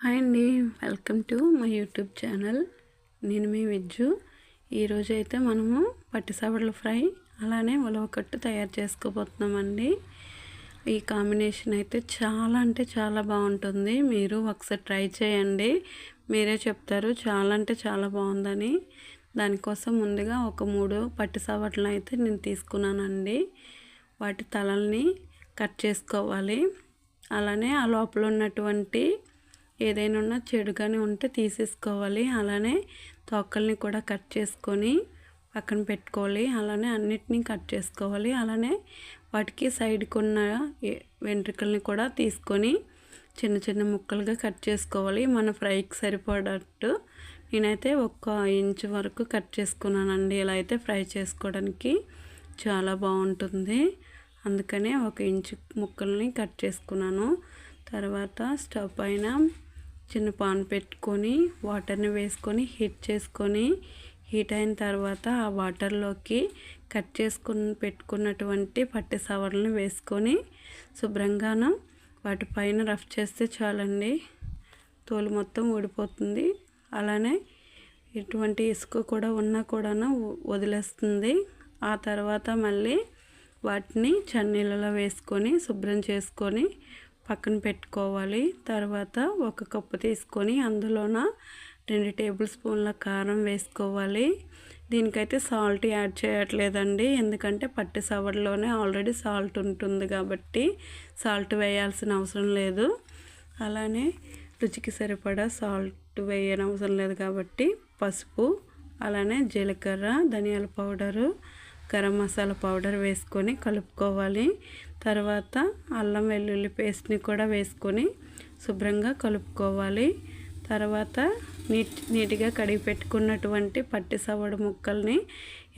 Hi అండి. Welcome to my YouTube channel. నేను మీ విజ్జు. ఈరోజు అయితే మనము పట్టిసవడల ఫ్రై అలానే ఉలవకట్టు తయారు చేసుకోబోతున్నామండి. ఈ కాంబినేషన్ అయితే చాలా అంటే చాలా బాగుంటుంది. మీరు ఒకసారి ట్రై చేయండి. మీరే చెప్తారు చాలా అంటే చాలా బాగుందని. దానికోసం ముందుగా ఒక మూడు పట్టిసవట్లను అయితే నేను తీసుకున్నానండి. వాటి తలల్ని కట్ చేసుకోవాలి. అలానే ఆ లోపల ఉన్నటువంటి ఏదైనా ఉన్నా చెడుగానే ఉంటే తీసేసుకోవాలి. అలానే తొక్కల్ని కూడా కట్ చేసుకొని పక్కన పెట్టుకోవాలి. అలానే అన్నిటినీ కట్ చేసుకోవాలి. అలానే వాటికి సైడ్కి ఉన్న వెంట్రుకల్ని కూడా తీసుకొని చిన్న చిన్న ముక్కలుగా కట్ చేసుకోవాలి. మన ఫ్రైకి సరిపడట్టు. నేనైతే ఒక్క ఇంచు వరకు కట్ చేసుకున్నానండి. ఇలా అయితే ఫ్రై చేసుకోవడానికి చాలా బాగుంటుంది. అందుకనే ఒక ఇంచు ముక్కల్ని కట్ చేసుకున్నాను. తర్వాత స్టవ్ పైన చిన్న పాన్ పెట్టుకొని వాటర్ని వేసుకొని హీట్ చేసుకొని హీట్ అయిన తర్వాత ఆ వాటర్లోకి కట్ చేసుకుని పెట్టుకున్నటువంటి పట్టి సవర్లను వేసుకొని శుభ్రంగాను వాటిపైన రఫ్ చేస్తే చాలండి. తోలు మొత్తం ఊడిపోతుంది. అలానే ఎటువంటి ఇసుక కూడా ఉన్నా కూడాను వదిలేస్తుంది. ఆ తర్వాత మళ్ళీ వాటిని చన్నీళ్ళలో వేసుకొని శుభ్రం చేసుకొని పక్కన పెట్టుకోవాలి. తర్వాత ఒక కప్పు తీసుకొని అందులోన రెండు టేబుల్ స్పూన్ల కారం వేసుకోవాలి. దీనికైతే సాల్ట్ యాడ్ చేయట్లేదండి. ఎందుకంటే పట్టి సవర్లోనే ఆల్రెడీ సాల్ట్ ఉంటుంది కాబట్టి సాల్ట్ వేయాల్సిన అవసరం లేదు. అలానే రుచికి సరిపడా సాల్ట్ వేయనవసరం లేదు కాబట్టి పసుపు అలానే జీలకర్ర ధనియాల పౌడరు గరం మసాలా పౌడర్ వేసుకొని కలుపుకోవాలి. తర్వాత అల్లం వెల్లుల్లి పేస్ట్ని కూడా వేసుకొని శుభ్రంగా కలుపుకోవాలి. తర్వాత నీట్ నీట్గా కడిగి పెట్టుకున్నటువంటి పట్టి సవడ ముక్కల్ని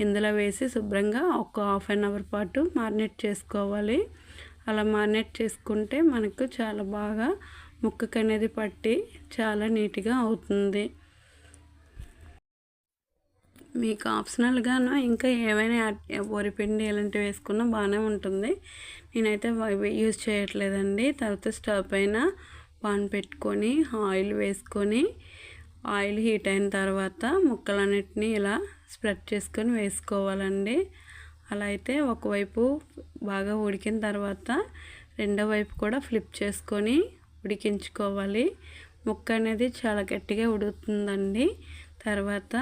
ఇందులో వేసి శుభ్రంగా ఒక హాఫ్ అన్ అవర్ పాటు మారినేట్ చేసుకోవాలి. అలా మారినేట్ చేసుకుంటే మనకు చాలా బాగా ముక్కకు అనేది పట్టి చాలా నీట్గా అవుతుంది. మీకు ఆప్షనల్గాను ఇంకా ఏమైనా వరిపిండి ఇలాంటివి వేసుకున్నా బాగానే ఉంటుంది. నేనైతే యూజ్ చేయట్లేదండి. తర్వాత స్టవ్ పైన పాన్ పెట్టుకొని ఆయిల్ వేసుకొని ఆయిల్ హీట్ అయిన తర్వాత ముక్కలన్నిటిని ఇలా స్ప్రెడ్ చేసుకొని వేసుకోవాలండి. అలా అయితే ఒకవైపు బాగా ఉడికిన తర్వాత రెండో వైపు కూడా ఫ్లిప్ చేసుకొని ఉడికించుకోవాలి. ముక్క అనేది చాలా గట్టిగా ఉడుకుతుందండి. తర్వాత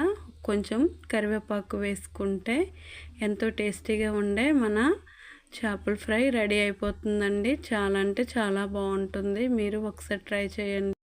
కొంచెం కరివేపాకు వేసుకుంటే ఎంతో టేస్టీగా ఉండే మన చేపల ఫ్రై రెడీ అయిపోతుందండి. చాలా అంటే చాలా బాగుంటుంది. మీరు ఒకసారి ట్రై చేయండి.